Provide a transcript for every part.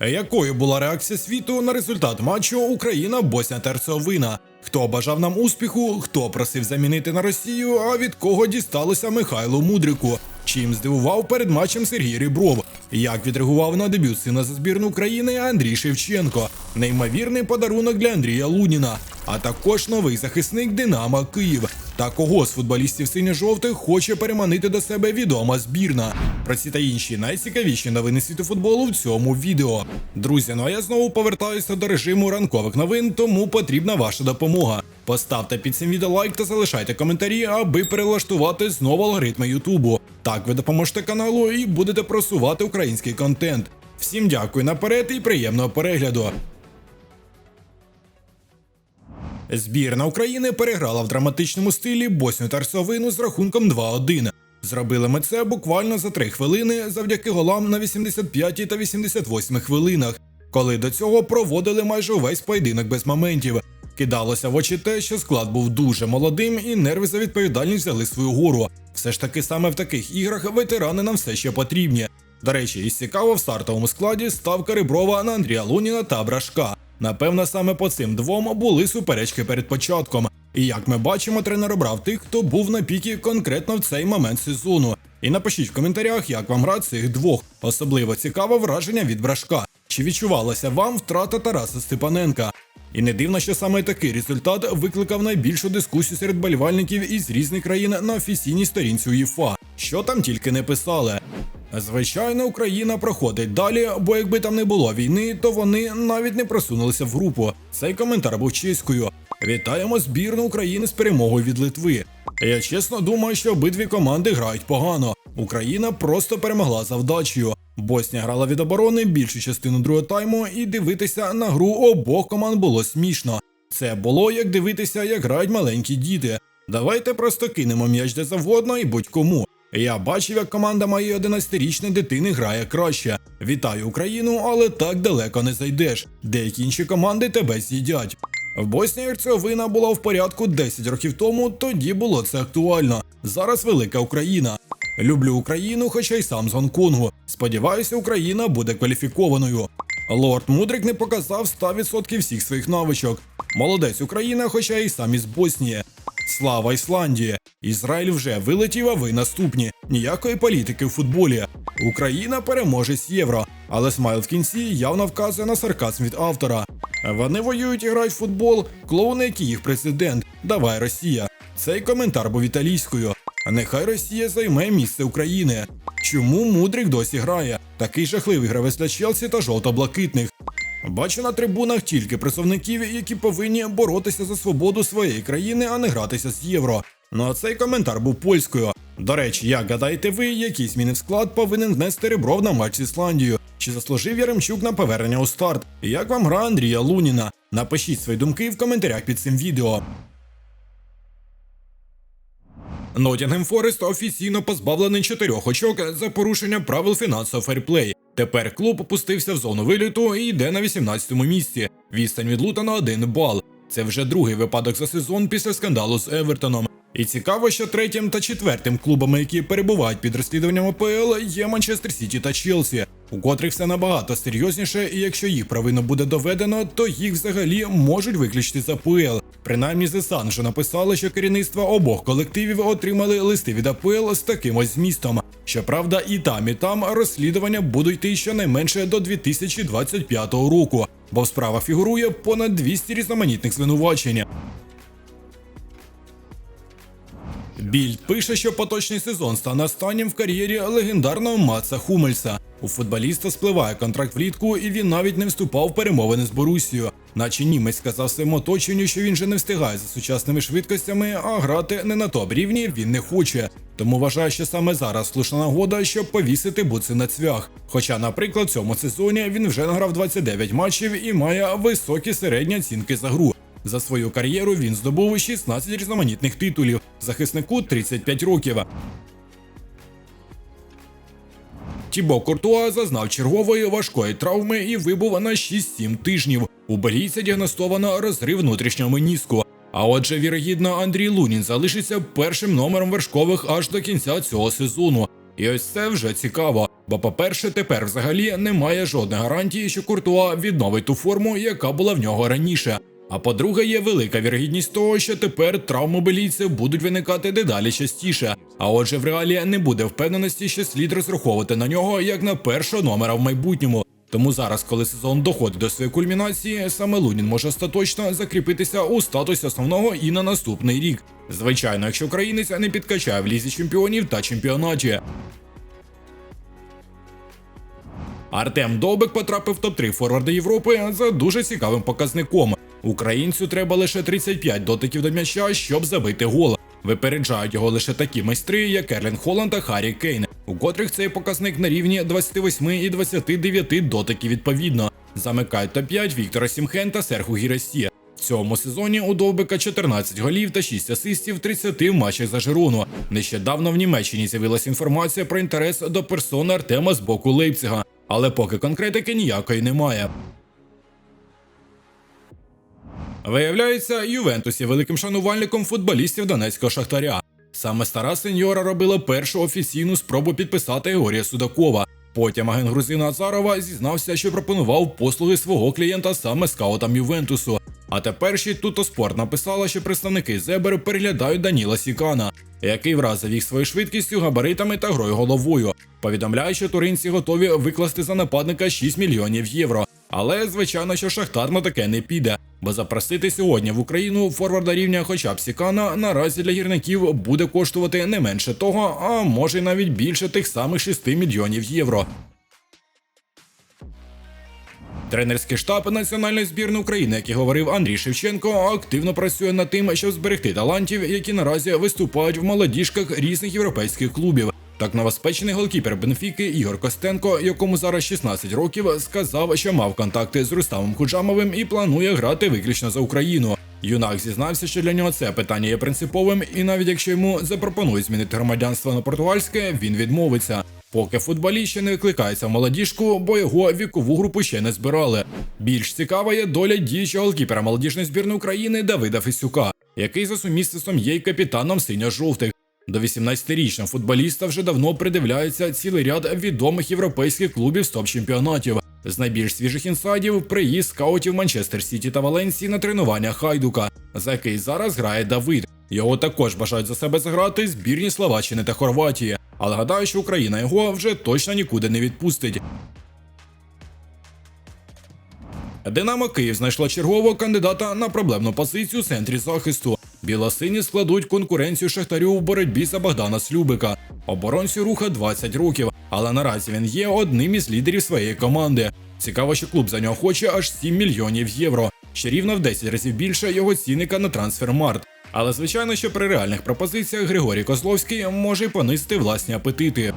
Якою була реакція світу на результат матчу Україна Босня та Herцеговина? Хто бажав нам успіху, хто просив замінити на Росію, а від кого дісталося Михайлу Мудрику? Чим здивував перед матчем Сергій Рібров? Як відреагував на дебют сина за збірну України Андрій Шевченко? Неймовірний подарунок для Андрія Луніна, а також новий захисник Динамо Київ. Та кого з футболістів синьо-жовтих хоче переманити до себе відома збірна? Про ці та інші найцікавіші новини світу футболу в цьому відео. Друзі, ну а я знову повертаюся до режиму ранкових новин, тому потрібна ваша допомога. Поставте під цим відео лайк та залишайте коментарі, аби перелаштувати знову алгоритми Ютубу. Так ви допоможете каналу і будете просувати український контент. Всім дякую наперед і приємного перегляду. Збірна України переграла в драматичному стилі Босню та Herцеговину з рахунком 2-1. Зробили ми це буквально за 3 хвилини завдяки голам на 85 та 88 хвилинах, коли до цього проводили майже увесь поєдинок без моментів. Кидалося в очі те, що склад був дуже молодим і нерви за відповідальність взяли свою гору. Все ж таки саме в таких іграх ветерани нам все ще потрібні. До речі, із цікаво в стартовому складі ставка Риброва на Андрія Луніна та Брашка. Напевно, саме по цим двом були суперечки перед початком. І як ми бачимо, тренер обрав тих, хто був на пікі конкретно в цей момент сезону. І напишіть в коментарях, як вам гра цих двох. Особливо цікаве враження від брашка. Чи відчувалася вам втрата Тараса Степаненка? І не дивно, що саме такий результат викликав найбільшу дискусію серед болівальників із різних країн на офіційній сторінці УЄФА. Що там тільки не писали. Звичайно, Україна проходить далі, бо якби там не було війни, то вони навіть не просунулися в групу. Цей коментар був чеською. Вітаємо збірну України з перемогою від Литви. Я чесно думаю, що обидві команди грають погано. Україна просто перемогла за вдачею. Боснія грала від оборони більшу частину другого тайму, і дивитися на гру обох команд було смішно. Це було як дивитися, як грають маленькі діти. Давайте просто кинемо м'яч де завгодно і будь-кому. Я бачив, як команда моєї 11-річної дитини грає краще. Вітаю Україну, але так далеко не зайдеш. Деякі інші команди тебе з'їдять. В Боснії Герцеговина була в порядку 10 років тому, тоді було це актуально. Зараз велика Україна. Люблю Україну, хоча й сам з Гонконгу. Сподіваюся, Україна буде кваліфікованою. Лорд Мудрик не показав 100% всіх своїх навичок. Молодець Україна, хоча й сам із Боснії. Слава Ісландії! Ізраїль вже вилетів, а ви наступні. Ніякої політики в футболі. Україна переможець євро, але смайл в кінці явно вказує на сарказм від автора. Вони воюють і грають в футбол, клоуни, який їх президент. Давай Росія. Цей коментар був італійською. Нехай Росія займе місце України. Чому Мудрик досі грає? Такий жахливий гравець для Челсі та жовто-блакитних. Бачу на трибунах тільки представників, які повинні боротися за свободу своєї країни, а не гратися з євро. Ну а цей коментар був польською. До речі, як гадаєте ви, які зміни в склад повинен внести Ребров на матч з Ісландією? Чи заслужив Яремчук на повернення у старт? Як вам гра Андрія Луніна? Напишіть свої думки в коментарях під цим відео. Нотінгем Форест офіційно позбавлений чотирьох очок за порушення правил фінансового ферплей. Тепер клуб опустився в зону виліту і йде на 18-му місці. Відстань від Лутона 1 бал. Це вже другий випадок за сезон після скандалу з Евертоном. І цікаво, що третім та четвертим клубами, які перебувають під розслідуванням АПЛ, є Манчестер Сіті та Челсі, у котрих все набагато серйозніше, і якщо їх провину буде доведено, то їх взагалі можуть виключити з АПЛ. Принаймні The Sun вже написали, що керівництва обох колективів отримали листи від АПЛ з таким ось змістом. Щоправда, і там, і там розслідування будуть йти щонайменше до 2025 року, бо в справах фігурує понад 200 різноманітних звинувачень. Більд пише, що поточний сезон стане останнім в кар'єрі легендарного Маца Хумельса. У футболіста спливає контракт влітку, і він навіть не вступав в перемовини з Борусією. Наче німець сказав своєму оточенню, що він же не встигає за сучасними швидкостями, а грати не на топ рівні він не хоче. Тому вважає, що саме зараз слушна нагода, щоб повісити буци на цвях. Хоча, наприклад, в цьому сезоні він вже награв 29 матчів і має високі середні оцінки за гру. За свою кар'єру він здобув 16 різноманітних титулів. Захиснику 35 років. Тібо Куртуа зазнав чергової важкої травми і вибув на 6-7 тижнів. У бельгійця діагностовано розрив внутрішнього меніску. А отже, вірогідно, Андрій Лунін залишиться першим номером вершкових аж до кінця цього сезону. І ось це вже цікаво. Бо, по-перше, тепер взагалі немає жодної гарантії, що Куртуа відновить ту форму, яка була в нього раніше. А по-друге, є велика вірогідність того, що тепер травми белійців будуть виникати дедалі частіше. А отже, в реалі не буде впевненості, що слід розраховувати на нього як на першого номера в майбутньому. Тому зараз, коли сезон доходить до своєї кульмінації, саме Лунін може остаточно закріпитися у статусі основного і на наступний рік. Звичайно, якщо українець не підкачає в лізі чемпіонів та чемпіонаті. Артем Довбик потрапив в топ-3 форварда Європи за дуже цікавим показником. Українцю треба лише 35 дотиків до м'яча, щоб забити гол. Випереджають його лише такі майстри, як Ерлін Холланд та Харрі Кейн, у котрих цей показник на рівні 28 і 29 дотиків відповідно. Замикають топ-5 Віктора Сімхен та Серху Гірасі. В цьому сезоні у Довбика 14 голів та 6 асистів в 30 матчах за Жирону. Нещодавно в Німеччині з'явилася інформація про інтерес до персони Артема з боку Лейпцига, але поки конкретики ніякої немає. Виявляється, Ювентус є великим шанувальником футболістів донецького шахтаря. Саме стара сеньора робила першу офіційну спробу підписати Георгія Судакова. Потім агент Грузина Азарова зізнався, що пропонував послуги свого клієнта саме скаутам Ювентусу. А тепер ще й Тутоспорт написала, що представники Зебер переглядають Даніла Сікана, який вразив їх своєю швидкістю, габаритами та грою головою. Повідомляє, що туринці готові викласти за нападника 6 мільйонів євро. Але звичайно, що Шахтар на таке не піде, бо запросити сьогодні в Україну форварда рівня хоча б Сікана наразі для гірників буде коштувати не менше того, а може навіть більше тих самих 6 мільйонів євро. Тренерський штаб національної збірної України, як і говорив Андрій Шевченко, активно працює над тим, щоб зберегти талантів, які наразі виступають в молодіжках різних європейських клубів. Так новоспечений голкіпер Бенфіки Ігор Костенко, якому зараз 16 років, сказав, що мав контакти з Рустамом Худжамовим і планує грати виключно за Україну. Юнак зізнався, що для нього це питання є принциповим, і навіть якщо йому запропонують змінити громадянство на португальське, він відмовиться. Поки футболіст ще не викликається в молодіжку, бо його вікову групу ще не збирали. Більш цікава є доля діючого голкіпера молодіжної збірної України Давида Фесюка, який за сумісництвом є й капітаном синьо-жовтих. До 18-річного футболіста вже давно придивляється цілий ряд відомих європейських клубів з топ-чемпіонатів. З найбільш свіжих інсайдів приїзд скаутів Манчестер Сіті та Валенсії на тренування Хайдука, за який зараз грає Давид. Його також бажають за себе заграти збірні Словаччини та Хорватії. Але гадаю, що Україна його вже точно нікуди не відпустить. Динамо Київ знайшла чергового кандидата на проблемну позицію у центрі захисту. Білосині складуть конкуренцію Шахтарю в боротьбі за Богдана Слюбика. Оборонцю руха 20 років, але наразі він є одним із лідерів своєї команди. Цікаво, що клуб за нього хоче аж 7 мільйонів євро. Ще рівно в 10 разів більше його цінника на трансфермарт. Але звичайно, що при реальних пропозиціях Григорій Козловський може понизити власні апетити.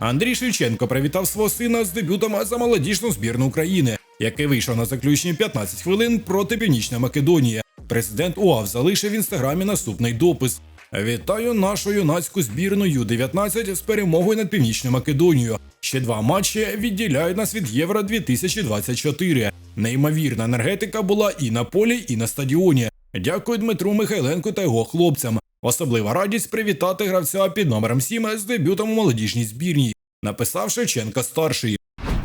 Андрій Шевченко привітав свого сина з дебютом за молодіжну збірну України, який вийшов на заключні 15 хвилин проти Північної Македонії. Президент УАВ залишив в інстаграмі наступний допис: Вітаю нашу юнацьку збірну Ю-19 з перемогою над Північною Македонією. Ще два матчі відділяють нас від Євро 2024. Неймовірна енергетика була і на полі, і на стадіоні. Дякую Дмитру Михайленку та його хлопцям. Особлива радість привітати гравця під номером 7 з дебютом у молодіжній збірній, написав Шевченка старший.